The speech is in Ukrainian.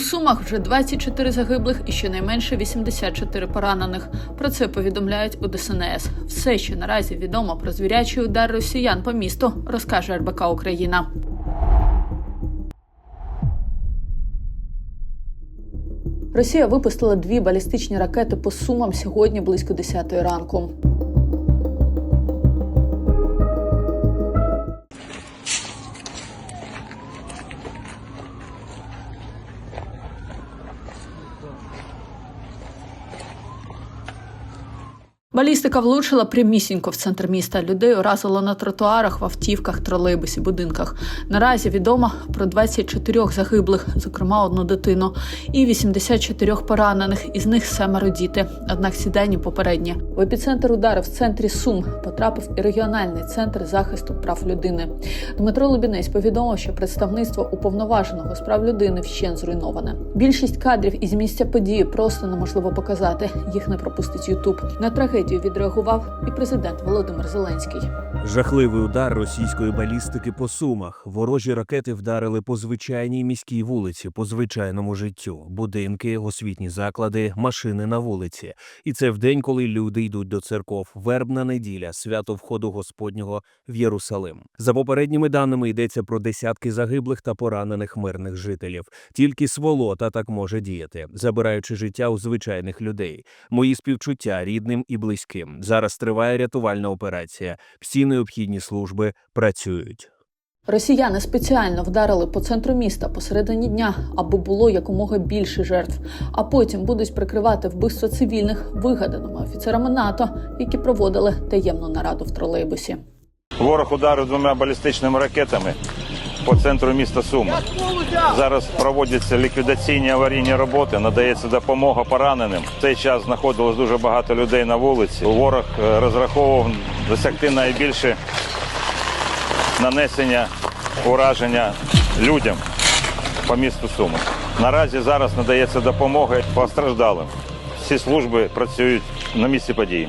Сумах вже 24 загиблих і щонайменше 84 поранених. Про це повідомляють у ДСНС. Все, що наразі відомо про звірячий удар росіян по місту, розкаже РБК Україна. Росія випустила дві балістичні ракети по сумам сьогодні близько 10 ранку. Балістика влучила прямісінько в центр міста. Людей уразило на тротуарах, в автівках, тролейбусі, будинках. Наразі відомо про 24 загиблих, зокрема одну дитину, і 84 поранених. Із них семеро діти. Однак ці дані попередні. В епіцентр удару в центрі Сум потрапив і регіональний центр захисту прав людини. Дмитро Лубінець повідомив, що представництво уповноваженого з прав людини вщен зруйноване. Більшість кадрів із місця події просто неможливо показати. Їх не пропустить Ютуб. На трагедію відреагував і президент Володимир Зеленський. Жахливий удар російської балістики по сумах. Ворожі ракети вдарили по звичайній міській вулиці, по звичайному життю, будинки, освітні заклади, машини на вулиці. І це в день, коли люди йдуть до церков. Вербна неділя, свято входу Господнього в Єрусалим. За попередніми даними йдеться про десятки загиблих та поранених мирних жителів. Тільки сволота так може діяти, забираючи життя у звичайних людей. Мої співчуття рідним і близьким. Зараз триває рятувальна операція. Всі необхідні служби працюють. Росіяни спеціально вдарили по центру міста посередині дня, аби було якомога більше жертв. А потім будуть прикривати вбивство цивільних вигаданими офіцерами НАТО, які проводили таємну нараду в тролейбусі. Ворог ударив двома балістичними ракетами по центру міста Суми. Зараз проводяться ліквідаційні аварійні роботи, надається допомога пораненим. В цей час знаходилось дуже багато людей на вулиці. Ворог е, розраховував досягти найбільше нанесення ураження людям по місту Суми. Наразі зараз надається допомога постраждалим. Всі служби працюють на місці події.